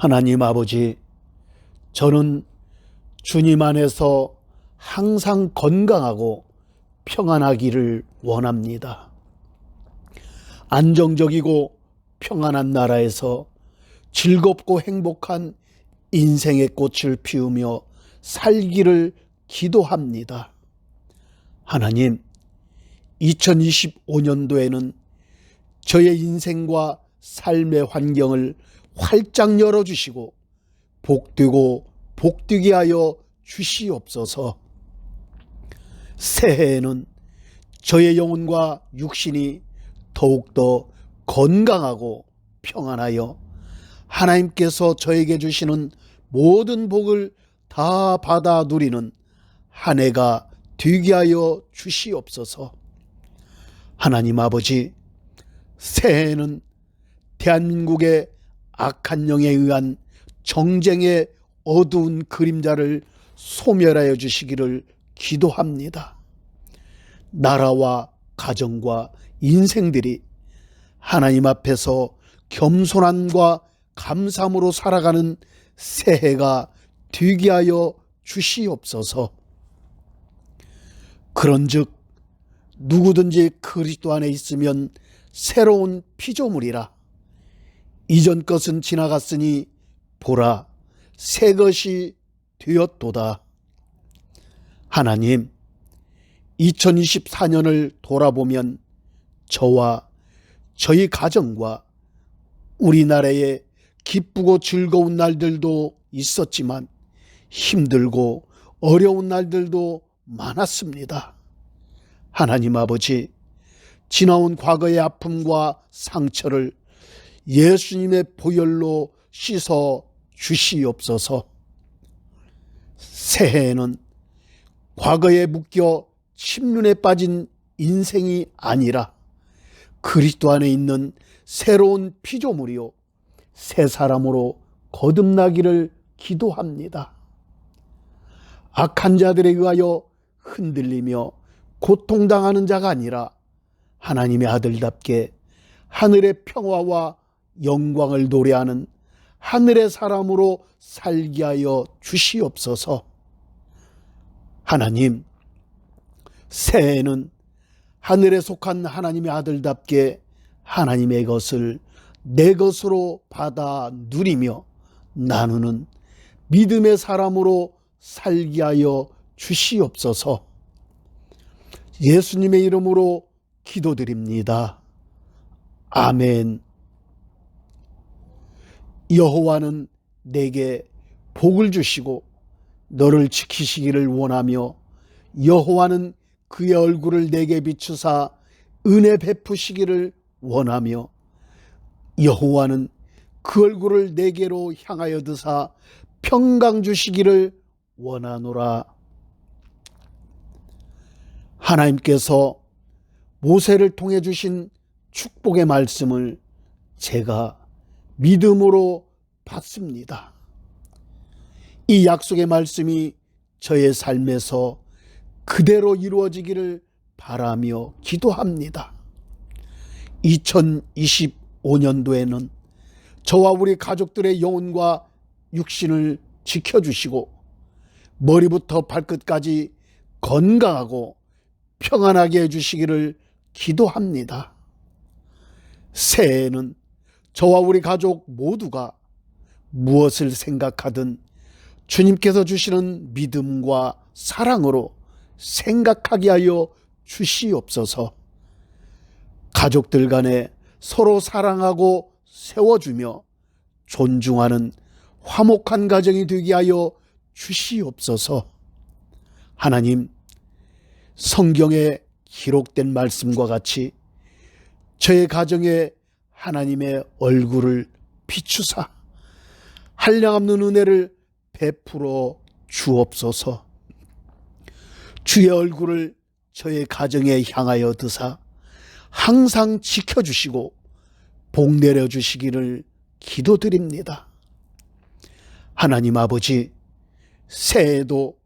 하나님 아버지, 저는 주님 안에서 항상 건강하고 평안하기를 원합니다. 안정적이고 평안한 나라에서 즐겁고 행복한 인생의 꽃을 피우며 살기를 기도합니다. 하나님, 2025년도에는 저의 인생과 삶의 환경을 활짝 열어주시고 복되고 복되게 하여 주시옵소서. 새해에는 저의 영혼과 육신이 더욱더 건강하고 평안하여 하나님께서 저에게 주시는 모든 복을 다 받아 누리는 한 해가 되게 하여 주시옵소서. 하나님 아버지, 새해에는 대한민국의 악한 영에 의한 정쟁의 어두운 그림자를 소멸하여 주시기를 기도합니다. 나라와 가정과 인생들이 하나님 앞에서 겸손함과 감사함으로 살아가는 새해가 되게 하여 주시옵소서. 그런즉 누구든지 그리스도 안에 있으면 새로운 피조물이라 이전 것은 지나갔으니 보라 새 것이 되었도다. 하나님 2024년을 돌아보면 저와 저희 가정과 우리나라의 기쁘고 즐거운 날들도 있었지만 힘들고 어려운 날들도 많았습니다. 하나님 아버지, 지나온 과거의 아픔과 상처를 예수님의 보혈로 씻어 주시옵소서. 새해에는 과거에 묶여 침륜에 빠진 인생이 아니라 그리스도 안에 있는 새로운 피조물이요 새 사람으로 거듭나기를 기도합니다. 악한 자들에 의하여 흔들리며 고통당하는 자가 아니라 하나님의 아들답게 하늘의 평화와 영광을 노래하는 하늘의 사람으로 살게 하여 주시옵소서. 하나님, 새해에는 하늘에 속한 하나님의 아들답게 하나님의 것을 내 것으로 받아 누리며 나누는 믿음의 사람으로 살게 하여 주시옵소서. 예수님의 이름으로 기도드립니다. 아멘. 여호와는 내게 복을 주시고 너를 지키시기를 원하며 여호와는 그의 얼굴을 내게 비추사 은혜 베푸시기를 원하며 여호와는 그 얼굴을 내게로 향하여 드사 평강 주시기를 원하노라. 하나님께서 모세를 통해 주신 축복의 말씀을 제가 믿음으로 받습니다. 이 약속의 말씀이 저의 삶에서 그대로 이루어지기를 바라며 기도합니다. 2025년도에는 저와 우리 가족들의 영혼과 육신을 지켜주시고 머리부터 발끝까지 건강하고 평안하게 해주시기를 기도합니다. 새해에는 저와 우리 가족 모두가 무엇을 생각하든 주님께서 주시는 믿음과 사랑으로 생각하게 하여 주시옵소서. 가족들 간에 서로 사랑하고 세워주며 존중하는 화목한 가정이 되게 하여 주시옵소서. 하나님, 성경에 기록된 말씀과 같이 저의 가정에 하나님의 얼굴을 비추사 한량없는 은혜를 베풀어 주옵소서. 주의 얼굴을 저의 가정에 향하여 드사 항상 지켜주시고 복 내려 주시기를 기도드립니다. 하나님 아버지, 새해에도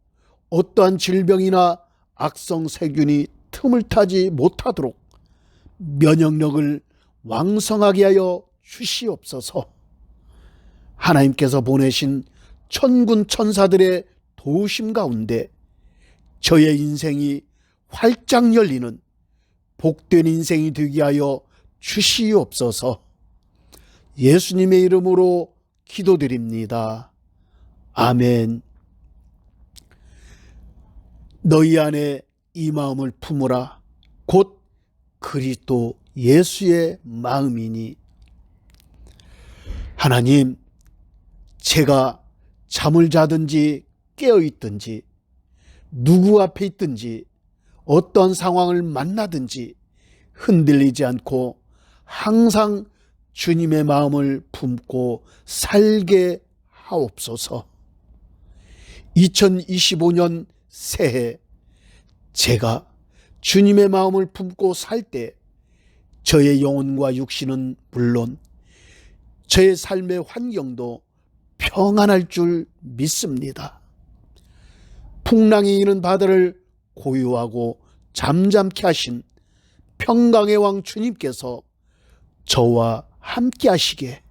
어떠한 질병이나 악성 세균이 틈을 타지 못하도록 면역력을 왕성하게 하여 주시옵소서. 하나님께서 보내신 천군 천사들의 도우심 가운데 저의 인생이 활짝 열리는 복된 인생이 되게 하여 주시옵소서 예수님의 이름으로 기도드립니다. 아멘. 너희 안에 이 마음을 품으라. 곧 그리스도 예수의 마음이니. 하나님, 제가 잠을 자든지 깨어 있든지 누구 앞에 있든지 어떤 상황을 만나든지 흔들리지 않고 항상 주님의 마음을 품고 살게 하옵소서. 2025년 새해 제가 주님의 마음을 품고 살 때 저의 영혼과 육신은 물론 저의 삶의 환경도 평안할 줄 믿습니다. 풍랑이 이는 바다를 고요하고 잠잠케 하신 평강의 왕 주님께서 저와 함께 하시게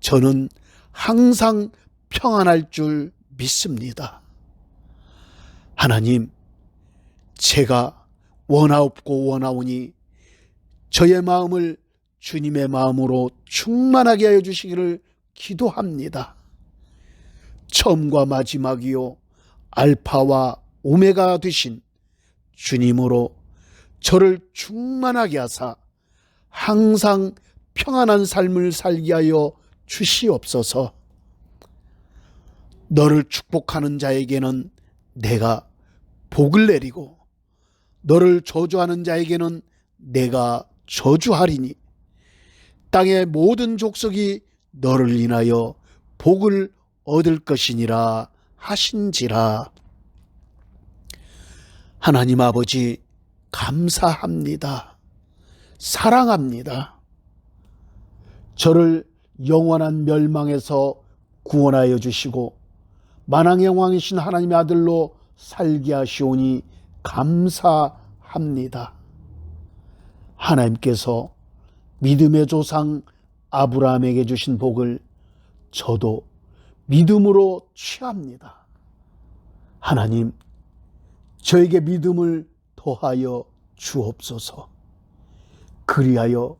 저는 항상 평안할 줄 믿습니다. 하나님, 제가 원하옵고 원하오니 저의 마음을 주님의 마음으로 충만하게 하여 주시기를 기도합니다. 처음과 마지막이요, 알파와 오메가 되신 주님으로 저를 충만하게 하사 항상 평안한 삶을 살게 하여 주시옵소서. 너를 축복하는 자에게는 내가 복을 내리고 너를 저주하는 자에게는 내가 저주하리니 땅의 모든 족속이 너를 인하여 복을 얻을 것이니라 하신지라. 하나님 아버지 감사합니다. 사랑합니다. 저를 영원한 멸망에서 구원하여 주시고 만왕의 왕이신 하나님의 아들로 살게 하시오니 감사합니다. 하나님께서 믿음의 조상 아브라함에게 주신 복을 저도 믿음으로 취합니다. 하나님, 저에게 믿음을 더하여 주옵소서. 그리하여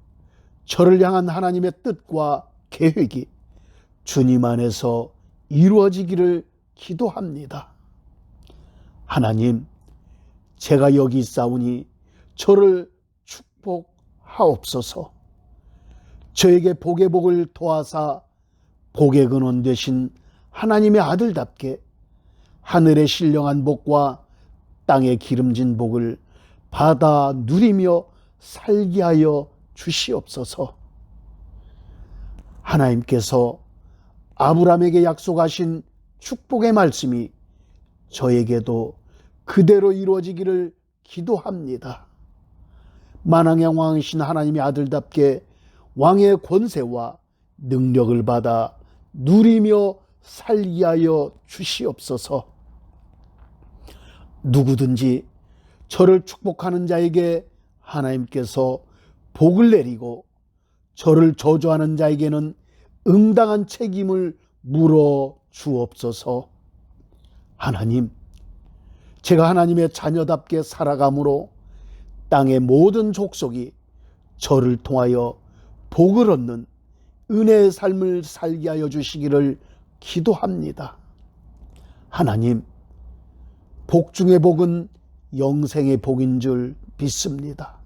저를 향한 하나님의 뜻과 계획이 주님 안에서 이루어지기를 기도합니다. 하나님, 제가 여기 있사오니 저를 하옵소서. 저에게 복의 복을 도하사 복의 근원 되신 하나님의 아들답게 하늘의 신령한 복과 땅의 기름진 복을 받아 누리며 살게 하여 주시옵소서. 하나님께서 아브라함에게 약속하신 축복의 말씀이 저에게도 그대로 이루어지기를 기도합니다. 만왕의 왕이신 하나님의 아들답게 왕의 권세와 능력을 받아 누리며 살게 하여 주시옵소서. 누구든지 저를 축복하는 자에게 하나님께서 복을 내리고 저를 저주하는 자에게는 응당한 책임을 물어 주옵소서. 하나님, 제가 하나님의 자녀답게 살아감으로 땅의 모든 족속이 저를 통하여 복을 얻는 은혜의 삶을 살게 하여 주시기를 기도합니다. 하나님, 복 중의 복은 영생의 복인 줄 믿습니다.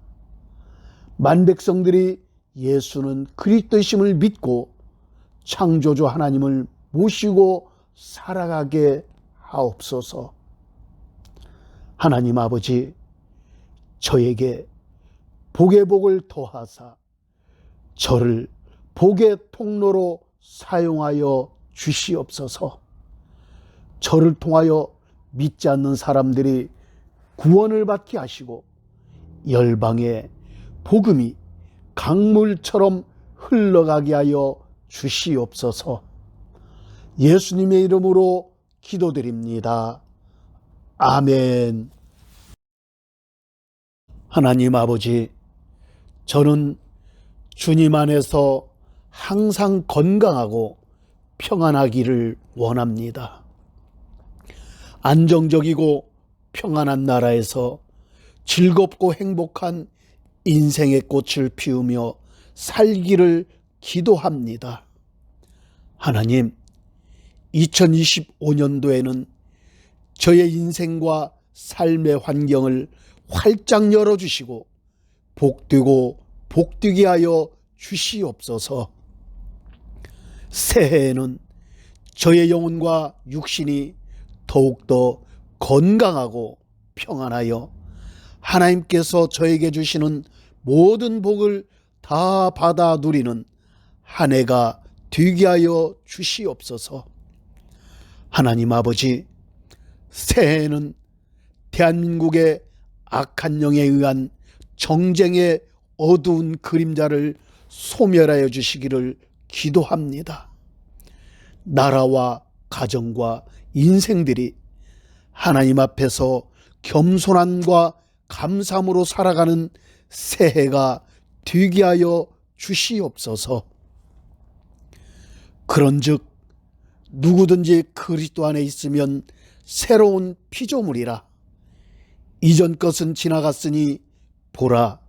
만백성들이 예수는 그리스도심을 믿고 창조주 하나님을 모시고 살아가게 하옵소서. 하나님 아버지, 저에게 복의 복을 더하사 저를 복의 통로로 사용하여 주시옵소서. 저를 통하여 믿지 않는 사람들이 구원을 받게 하시고 열방의 복음이 강물처럼 흘러가게 하여 주시옵소서. 예수님의 이름으로 기도드립니다. 아멘. 하나님 아버지, 저는 주님 안에서 항상 건강하고 평안하기를 원합니다. 안정적이고 평안한 나라에서 즐겁고 행복한 인생의 꽃을 피우며 살기를 기도합니다. 하나님, 2025년도에는 저의 인생과 삶의 환경을 활짝 열어주시고 복되고 복되게 하여 주시옵소서. 새해에는 저의 영혼과 육신이 더욱더 건강하고 평안하여 하나님께서 저에게 주시는 모든 복을 다 받아 누리는 한 해가 되게 하여 주시옵소서. 하나님 아버지, 새해에는 대한민국의 악한 영에 의한 정쟁의 어두운 그림자를 소멸하여 주시기를 기도합니다. 나라와 가정과 인생들이 하나님 앞에서 겸손함과 감사함으로 살아가는 새해가 되게 하여 주시옵소서. 그런즉 누구든지 그리스도 안에 있으면 새로운 피조물이라 이전 것은 지나갔으니 보라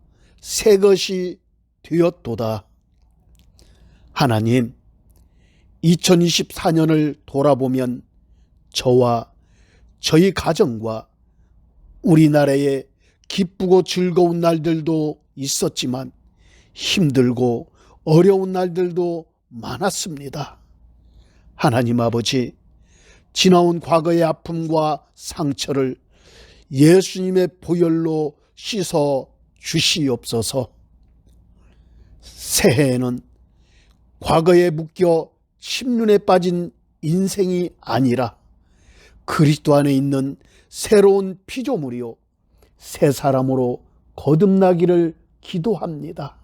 새 것이 되었도다. 하나님 2024년을 돌아보면 저와 저희 가정과 우리나라의 기쁘고 즐거운 날들도 있었지만 힘들고 어려운 날들도 많았습니다. 하나님 아버지, 지나온 과거의 아픔과 상처를 예수님의 보혈로 씻어 주시옵소서. 새해에는 과거에 묶여 심륜에 빠진 인생이 아니라 그리스도 안에 있는 새로운 피조물이요 새 사람으로 거듭나기를 기도합니다.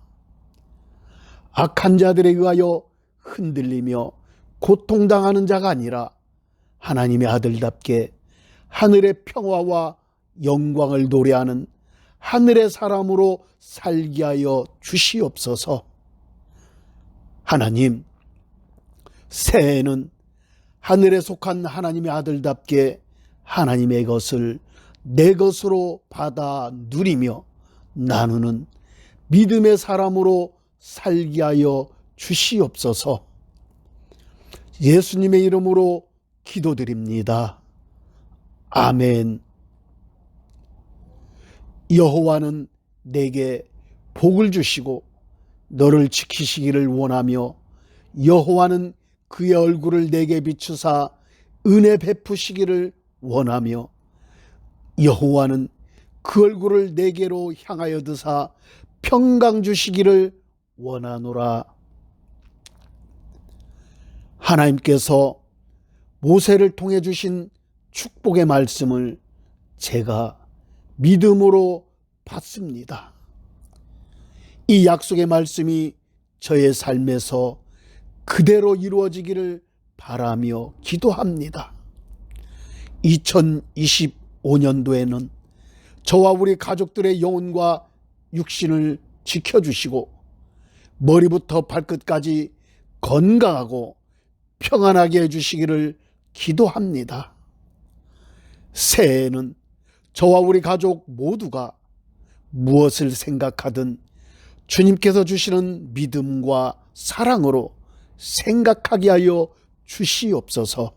악한 자들에 의하여 흔들리며 고통당하는 자가 아니라 하나님의 아들답게 하늘의 평화와 영광을 노래하는 하늘의 사람으로 살게 하여 주시옵소서. 하나님, 새해에는 하늘에 속한 하나님의 아들답게 하나님의 것을 내 것으로 받아 누리며 나누는 믿음의 사람으로 살게 하여 주시옵소서. 예수님의 이름으로 기도드립니다. 아멘. 여호와는 내게 복을 주시고 너를 지키시기를 원하며 여호와는 그의 얼굴을 내게 비추사 은혜 베푸시기를 원하며 여호와는 그 얼굴을 내게로 향하여 드사 평강 주시기를 원하노라. 하나님께서 모세를 통해 주신 축복의 말씀을 제가 믿음으로 받습니다. 이 약속의 말씀이 저의 삶에서 그대로 이루어지기를 바라며 기도합니다. 2025년도에는 저와 우리 가족들의 영혼과 육신을 지켜주시고 머리부터 발끝까지 건강하고 평안하게 해주시기를 기도합니다. 새해에는 저와 우리 가족 모두가 무엇을 생각하든 주님께서 주시는 믿음과 사랑으로 생각하게 하여 주시옵소서.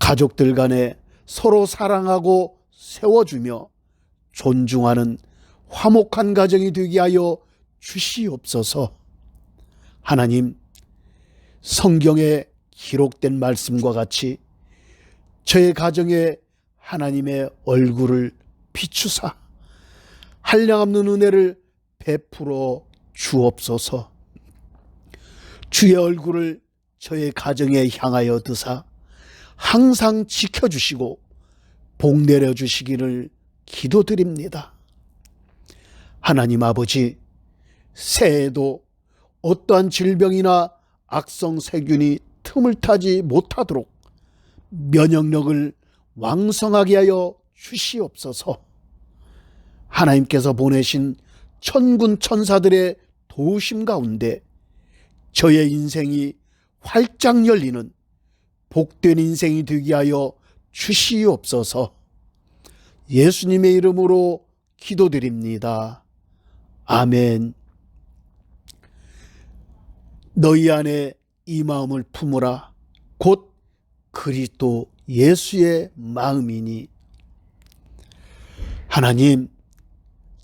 가족들 간에 서로 사랑하고 세워주며 존중하는 화목한 가정이 되게 하여 주시옵소서. 하나님, 성경에 기록된 말씀과 같이 저의 가정에 하나님의 얼굴을 비추사 한량없는 은혜를 베풀어 주옵소서. 주의 얼굴을 저의 가정에 향하여 드사 항상 지켜주시고 복 내려 주시기를 기도드립니다. 하나님 아버지, 새해에도 어떠한 질병이나 악성 세균이 틈을 타지 못하도록 면역력을 왕성하게 하여 주시옵소서. 하나님께서 보내신 천군 천사들의 도우심 가운데 저의 인생이 활짝 열리는 복된 인생이 되게 하여 주시옵소서. 예수님의 이름으로 기도드립니다. 아멘. 너희 안에 이 마음을 품으라. 곧 그리스도 예수의 마음이니. 하나님,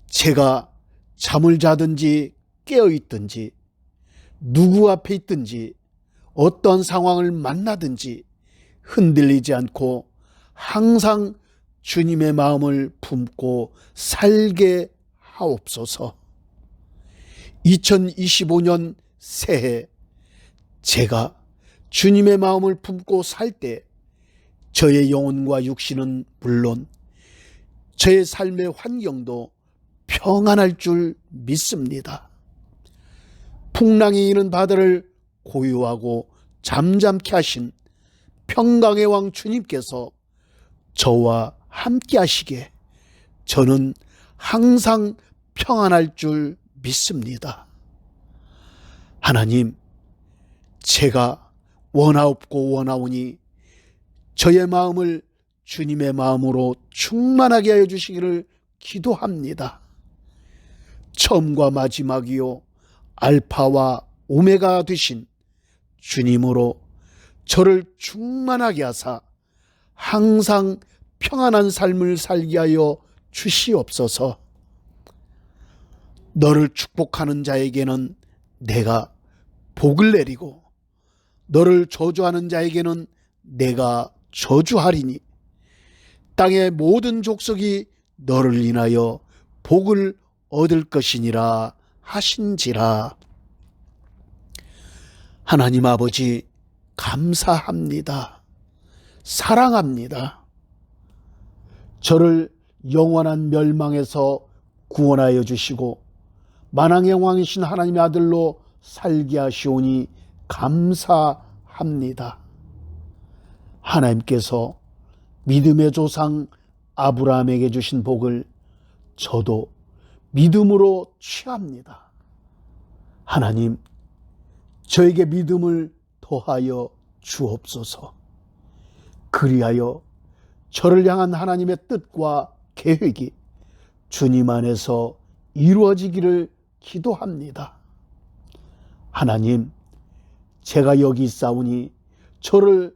제가 잠을 자든지 깨어 있든지 누구 앞에 있든지 어떤 상황을 만나든지 흔들리지 않고 항상 주님의 마음을 품고 살게 하옵소서. 2025년 새해 제가 주님의 마음을 품고 살 때 저의 영혼과 육신은 물론 저의 삶의 환경도 평안할 줄 믿습니다. 풍랑이 이는 바다를 고요하고 잠잠케 하신 평강의 왕 주님께서 저와 함께 하시게 저는 항상 평안할 줄 믿습니다. 하나님, 제가 원하옵고 원하오니 저의 마음을 주님의 마음으로 충만하게 하여 주시기를 기도합니다. 처음과 마지막이요, 알파와 오메가 되신 주님으로 저를 충만하게 하사 항상 평안한 삶을 살게 하여 주시옵소서. 너를 축복하는 자에게는 내가 복을 내리고 너를 저주하는 자에게는 내가 저주하리니 땅의 모든 족속이 너를 인하여 복을 얻을 것이니라 하신지라. 하나님 아버지, 감사합니다. 사랑합니다. 저를 영원한 멸망에서 구원하여 주시고 만왕의 왕이신 하나님의 아들로 살게 하시오니 감사합니다. 하나님께서 믿음의 조상 아브라함에게 주신 복을 저도 믿음으로 취합니다. 하나님, 저에게 믿음을 더하여 주옵소서. 그리하여 저를 향한 하나님의 뜻과 계획이 주님 안에서 이루어지기를 기도합니다. 하나님, 제가 여기 있사오니 저를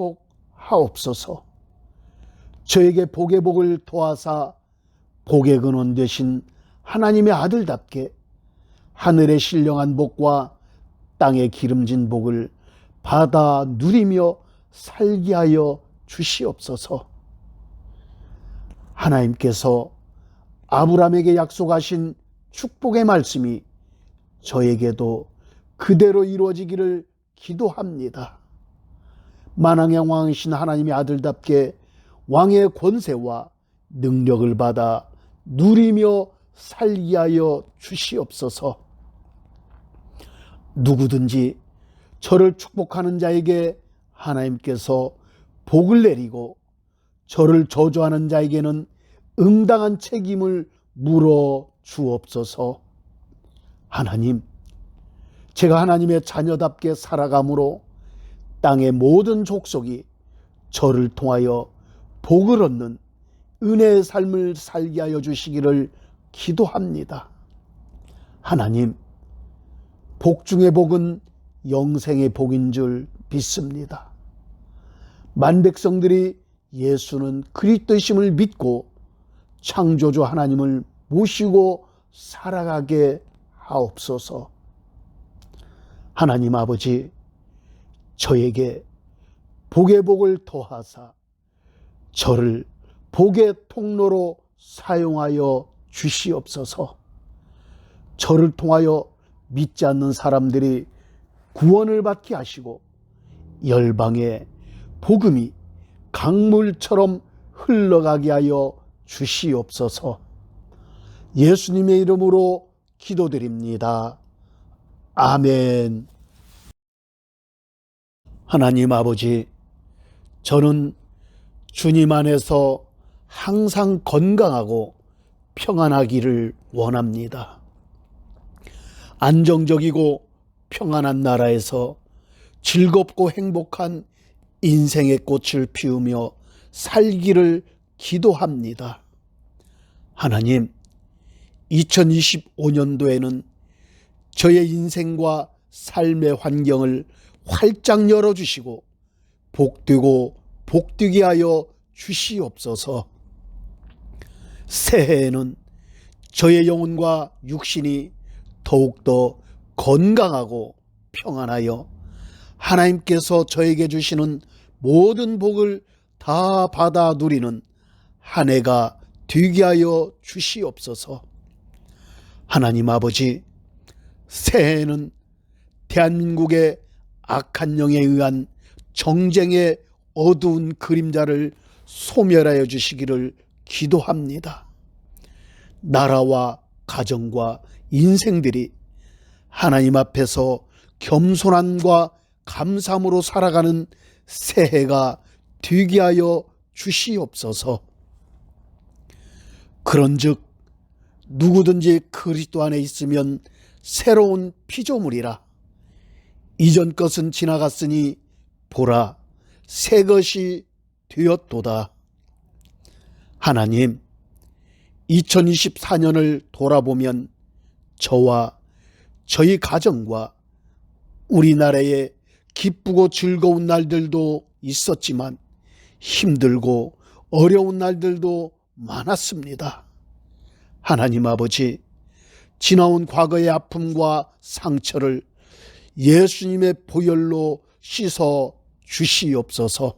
축복하옵소서. 저에게 복의 복을 도하사 복의 근원 되신 하나님의 아들답게 하늘의 신령한 복과 땅에 기름진 복을 받아 누리며 살게 하여 주시옵소서. 하나님께서 아브라함에게 약속하신 축복의 말씀이 저에게도 그대로 이루어지기를 기도합니다. 만왕의 왕이신 하나님의 아들답게 왕의 권세와 능력을 받아 누리며 살게 하여 주시옵소서. 누구든지 저를 축복하는 자에게 하나님께서 복을 내리고 저를 저주하는 자에게는 응당한 책임을 물어 주옵소서. 하나님, 제가 하나님의 자녀답게 살아감으로 땅의 모든 족속이 저를 통하여 복을 얻는 은혜의 삶을 살게 하여 주시기를 기도합니다. 하나님, 복 중의 복은 영생의 복인 줄 믿습니다. 만백성들이 예수는 그리스도이심을 믿고 창조주 하나님을 모시고 살아가게 하옵소서. 하나님 아버지, 저에게 복의 복을 더하사 저를 복의 통로로 사용하여 주시옵소서. 저를 통하여 믿지 않는 사람들이 구원을 받게 하시고 열방의 복음이 강물처럼 흘러가게 하여 주시옵소서. 예수님의 이름으로 기도드립니다. 아멘. 하나님 아버지, 저는 주님 안에서 항상 건강하고 평안하기를 원합니다. 안정적이고 평안한 나라에서 즐겁고 행복한 인생의 꽃을 피우며 살기를 기도합니다. 하나님, 2025년도에는 저의 인생과 삶의 환경을 활짝 열어주시고 복되고 복되게 하여 주시옵소서. 새해에는 저의 영혼과 육신이 더욱더 건강하고 평안하여 하나님께서 저에게 주시는 모든 복을 다 받아 누리는 한 해가 되게 하여 주시옵소서. 하나님 아버지, 새해에는 대한민국의 악한 영에 의한 정쟁의 어두운 그림자를 소멸하여 주시기를 기도합니다. 나라와 가정과 인생들이 하나님 앞에서 겸손함과 감사함으로 살아가는 새해가 되게 하여 주시옵소서. 그런즉 누구든지 그리스도 안에 있으면 새로운 피조물이라 이전 것은 지나갔으니 보라 새 것이 되었도다. 하나님 2024년을 돌아보면 저와 저희 가정과 우리나라의 기쁘고 즐거운 날들도 있었지만 힘들고 어려운 날들도 많았습니다. 하나님 아버지, 지나온 과거의 아픔과 상처를 예수님의 보혈로 씻어 주시옵소서.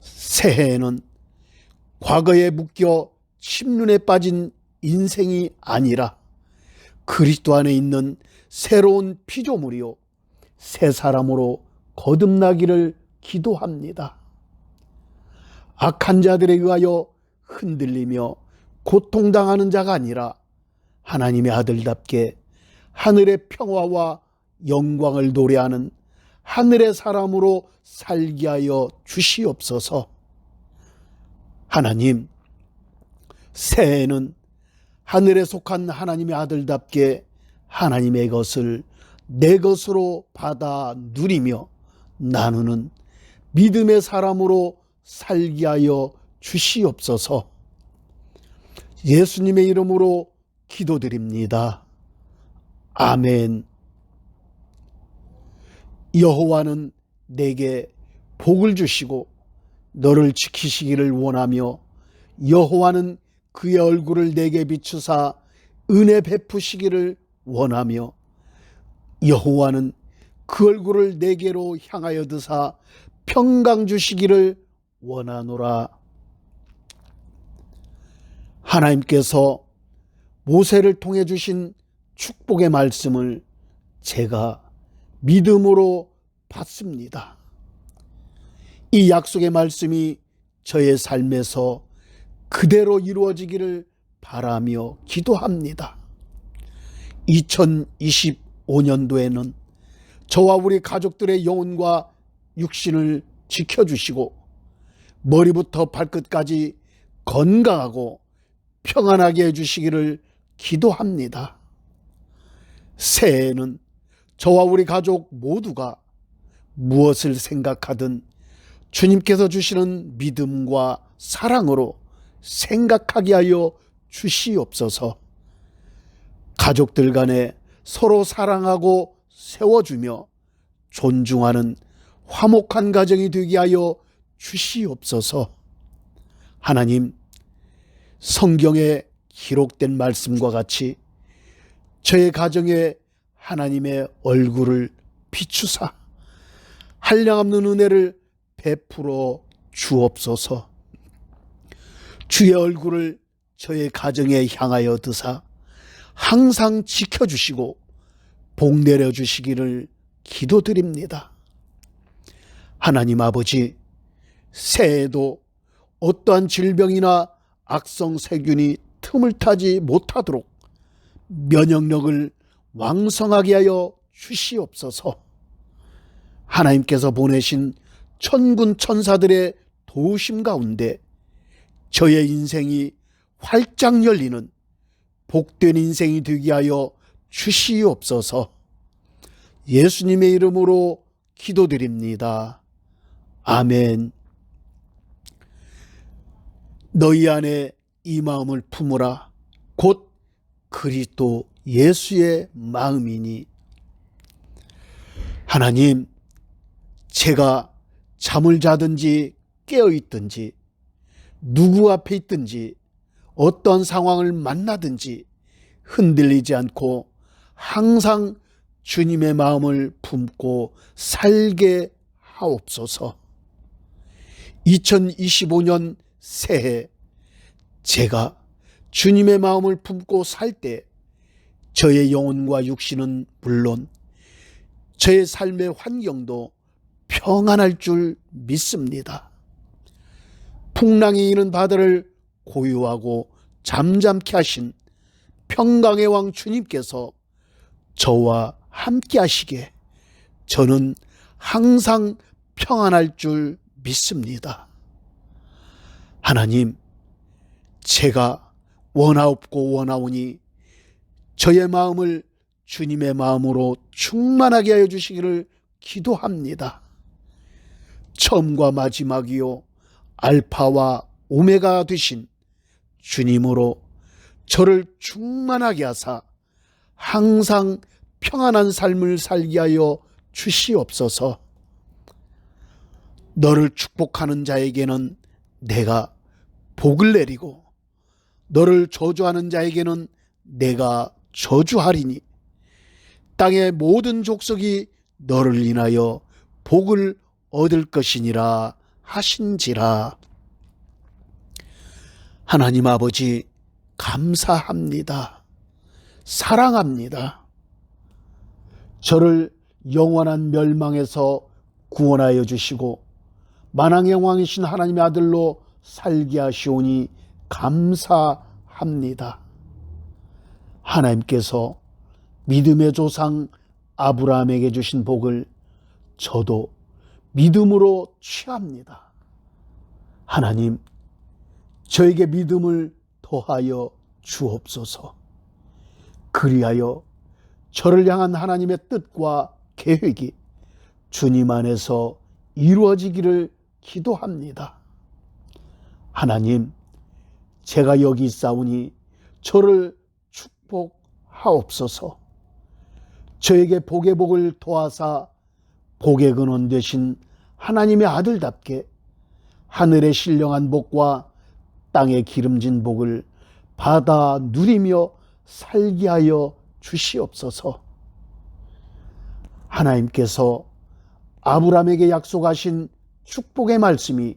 새해에는 과거에 묶여 침륜에 빠진 인생이 아니라 그리스도 안에 있는 새로운 피조물이요 새 사람으로 거듭나기를 기도합니다. 악한 자들에 의하여 흔들리며 고통당하는 자가 아니라 하나님의 아들답게 하늘의 평화와 영광을 노래하는 하늘의 사람으로 살게 하여 주시옵소서. 하나님, 새해에는 하늘에 속한 하나님의 아들답게 하나님의 것을 내 것으로 받아 누리며 나누는 믿음의 사람으로 살게 하여 주시옵소서. 예수님의 이름으로 기도드립니다. 아멘. 여호와는 내게 복을 주시고 너를 지키시기를 원하며 여호와는 그의 얼굴을 내게 비추사 은혜 베푸시기를 원하며 여호와는 그 얼굴을 내게로 향하여 드사 평강 주시기를 원하노라. 하나님께서 모세를 통해 주신 축복의 말씀을 제가 믿음으로 받습니다. 이 약속의 말씀이 저의 삶에서 그대로 이루어지기를 바라며 기도합니다. 2025년도에는 저와 우리 가족들의 영혼과 육신을 지켜주시고 머리부터 발끝까지 건강하고 평안하게 해주시기를 기도합니다. 새해에는 저와 우리 가족 모두가 무엇을 생각하든 주님께서 주시는 믿음과 사랑으로 생각하게 하여 주시옵소서. 가족들 간에 서로 사랑하고 세워주며 존중하는 화목한 가정이 되게 하여 주시옵소서. 하나님, 성경에 기록된 말씀과 같이 저의 가정에 하나님의 얼굴을 비추사 한량없는 은혜를 베풀어 주옵소서. 주의 얼굴을 저의 가정에 향하여 드사 항상 지켜주시고 복 내려 주시기를 기도드립니다. 하나님 아버지, 새해에도 어떠한 질병이나 악성 세균이 틈을 타지 못하도록 면역력을 왕성하게 하여 주시옵소서. 하나님께서 보내신 천군 천사들의 도우심 가운데 저의 인생이 활짝 열리는 복된 인생이 되게 하여 주시옵소서. 예수님의 이름으로 기도드립니다. 아멘. 너희 안에 이 마음을 품으라. 곧 그리스도 예수의 마음이니. 하나님, 제가 잠을 자든지 깨어 있든지 누구 앞에 있든지 어떤 상황을 만나든지 흔들리지 않고 항상 주님의 마음을 품고 살게 하옵소서. 2025년 새해 제가 주님의 마음을 품고 살 때 저의 영혼과 육신은 물론 저의 삶의 환경도 평안할 줄 믿습니다. 풍랑이 이는 바다를 고요하고 잠잠케 하신 평강의 왕 주님께서 저와 함께 하시게 저는 항상 평안할 줄 믿습니다. 하나님, 제가 원하옵고 원하오니 저의 마음을 주님의 마음으로 충만하게 하여 주시기를 기도합니다. 처음과 마지막이요, 알파와 오메가 되신 주님으로 저를 충만하게 하사 항상 평안한 삶을 살게 하여 주시옵소서. 너를 축복하는 자에게는 내가 복을 내리고 너를 저주하는 자에게는 내가 저주하리니 땅의 모든 족속이 너를 인하여 복을 얻을 것이니라 하신지라. 하나님 아버지, 감사합니다. 사랑합니다. 저를 영원한 멸망에서 구원하여 주시고 만왕의 왕이신 하나님의 아들로 살게 하시오니 감사합니다. 하나님께서 믿음의 조상 아브라함에게 주신 복을 저도 믿음으로 취합니다. 하나님, 저에게 믿음을 더하여 주옵소서. 그리하여 저를 향한 하나님의 뜻과 계획이 주님 안에서 이루어지기를 기도합니다. 하나님, 제가 여기 있사오니 저를 축 복 하옵소서. 저에게 복의 복을 도하사 복의 근원 되신 하나님의 아들답게 하늘의 신령한 복과 땅에 기름진 복을 받아 누리며 살게 하여 주시옵소서. 하나님께서 아브라함에게 약속하신 축복의 말씀이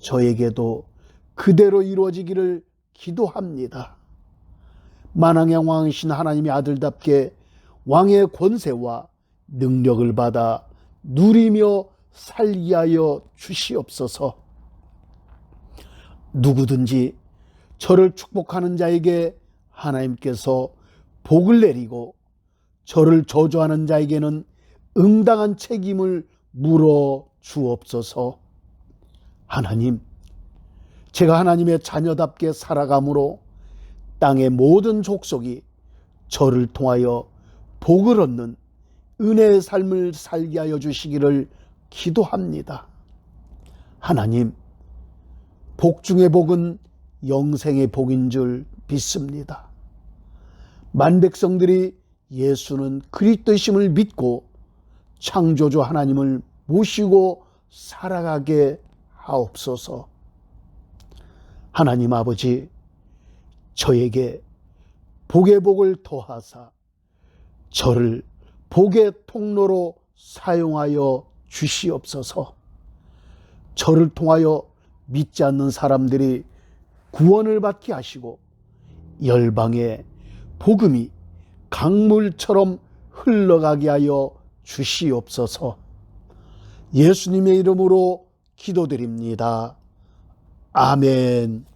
저에게도 그대로 이루어지기를 기도합니다. 만왕의 왕이신 하나님의 아들답게 왕의 권세와 능력을 받아 누리며 살게 하여 주시옵소서. 누구든지 저를 축복하는 자에게 하나님께서 복을 내리고 저를 저주하는 자에게는 응당한 책임을 물어 주옵소서. 하나님, 제가 하나님의 자녀답게 살아감으로 땅의 모든 족속이 저를 통하여 복을 얻는 은혜의 삶을 살게 하여 주시기를 기도합니다. 하나님, 복 중의 복은 영생의 복인 줄 믿습니다. 만백성들이 예수는 그리스도심을 믿고 창조주 하나님을 모시고 살아가게 하옵소서. 하나님 아버지, 저에게 복의 복을 더하사 저를 복의 통로로 사용하여 주시옵소서. 저를 통하여 믿지 않는 사람들이 구원을 받게 하시고 열방의 복음이 강물처럼 흘러가게 하여 주시옵소서. 예수님의 이름으로 기도드립니다. 아멘.